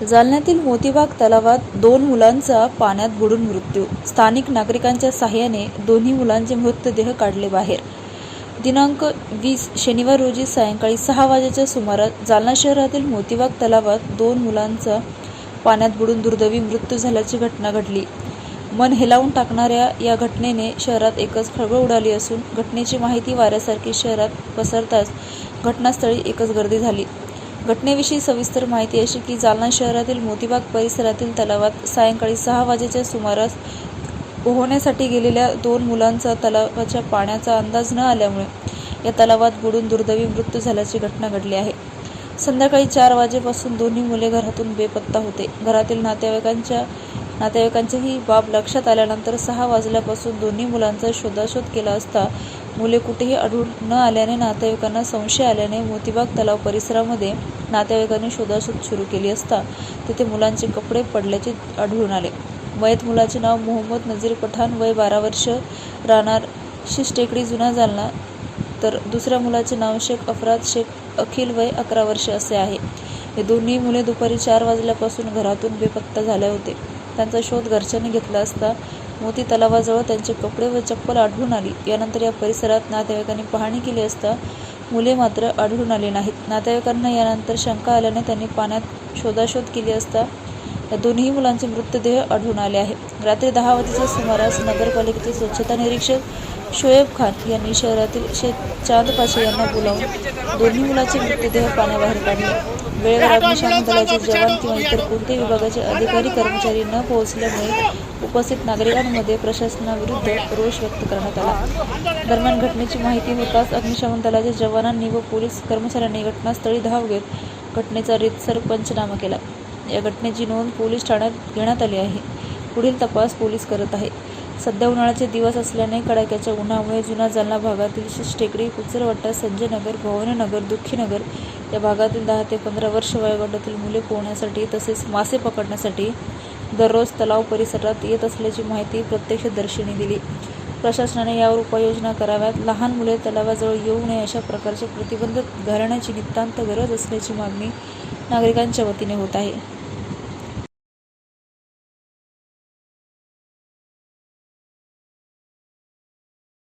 जालन्यातील मोतीबाग तलावात दोन मुलांचा पाण्यात बुडून मृत्यू. स्थानिक नागरिकांच्या सहाय्याने दोन्ही मुलांचे मृतदेह काढले बाहेर. दिनांक वीस शनिवार रोजी सायंकाळी सहा वाजेच्या सुमारास जालना शहरातील मोतीबाग तलावात दोन मुलांचा पाण्यात बुडून दुर्दैवी मृत्यू झाल्याची घटना घडली. मन हेलावून टाकणाऱ्या या घटनेने शहरात एकच खळबळ उडाली असून घटनेची माहिती वाऱ्यासारखी शहरात पसरताच घटनास्थळी एकच गर्दी झाली. घटनेविषयी सविस्तर माहिती अशी की जालना शहरातील मोतीबाग परिसरातील तलावात सायंकाळी सहा वाजेच्या सुमारास पोहण्यासाठी गेलेल्या दोन मुलांचा तलावाच्या पाण्याचा अंदाज न आल्यामुळे या तलावात बुडून दुर्दैवी मृत्यू झाल्याची घटना घडली आहे. संध्याकाळी चार वाजेपासून दोन्ही मुले घरातून बेपत्ता होते. घरातील नातेवाईकांच्या नातेवाईकांची ही बाब लक्षात आल्यानंतर सहा वाजल्यापासून दोन्ही मुलांचा शोधाशोध केला असता मुले कुठेही आढळून न आल्याने नातेवाईकांना संशय आल्याने मोतीबाग तलाव परिसरामध्ये नातेवाईकांनी शोधाशोध सुरू केली असता तिथे मुलांचे कपडे पडल्याचे आढळून आले. मयत मुलाचे नाव मोहम्मद नजीर पठाण वय बारा वर्ष राहणार शिष्टेकडी टेकडी जुना जालना. तर दुसऱ्या मुलाचे नाव शेख अफराद शेख अखिल वय अकरा वर्ष असे आहे. हे दोन्ही मुले दुपारी चार वाजल्यापासून घरातून बेपत्ता झाले होते. त्यांचा शोध घरच्यांनी घेतला असता मोती तलावाजवळ त्यांचे कपडे व चप्पल आढळून आली. यानंतर या परिसरात नातेवाईकांनी पाहणी केली असता मुले मात्र आढळून आली नाहीत. नातेवाईकांना यानंतर शंका आल्याने त्यांनी पाण्यात शोधाशोध केली असता या दोन्ही मुलांचे मृतदेह आढळून आले आहे रात्री दहा वाजेच्या सुमारास नगरपालिकेचे स्वच्छता निरीक्षक शोएब खान यांनी शहरातील शेख चांद पाशे यांना बोलावून दोन्ही मुलाचे मृतदेह पाण्याबाहेर काढले. वेळेवर अग्निशमन दलाचे जवान किंवा इतर कोणत्याही विभागाचे अधिकारी कर्मचारी न पोहोचल्यामुळे उपस्थित नागरिकांमध्ये प्रशासनाविरुद्ध रोष व्यक्त करण्यात आला. दरम्यान घटनेची माहिती होताच अग्निशमन दलाच्या जवानांनी व पोलीस कर्मचाऱ्यांनी घटनास्थळी धाव घेत घटनेचा रीतसर पंचनामा केला. या घटनेची नोंद पोलीस ठाण्यात घेण्यात आली आहे. पुढील तपास पोलीस करत आहे सध्या उन्हाळ्याचे दिवस असल्याने कडाक्याच्या उन्हामुळे जुना जालना भागातील टेकडी कुचरवट्टा संजयनगर भवानीनगर दुःखीनगर या भागातील दहा ते पंधरा वर्ष वयोगटातील मुले पोहण्यासाठी तसेच मासे पकडण्यासाठी दररोज तलाव परिसरात येत असल्याची माहिती प्रत्यक्षदर्शीने दिली. प्रशासनाने यावर उपाययोजना कराव्यात. लहान मुले तलावाजवळ येऊ नये अशा प्रकारचे प्रतिबंध घालण्याची नितांत गरज असल्याची मागणी नागरिकांच्या वतीने होत आहे.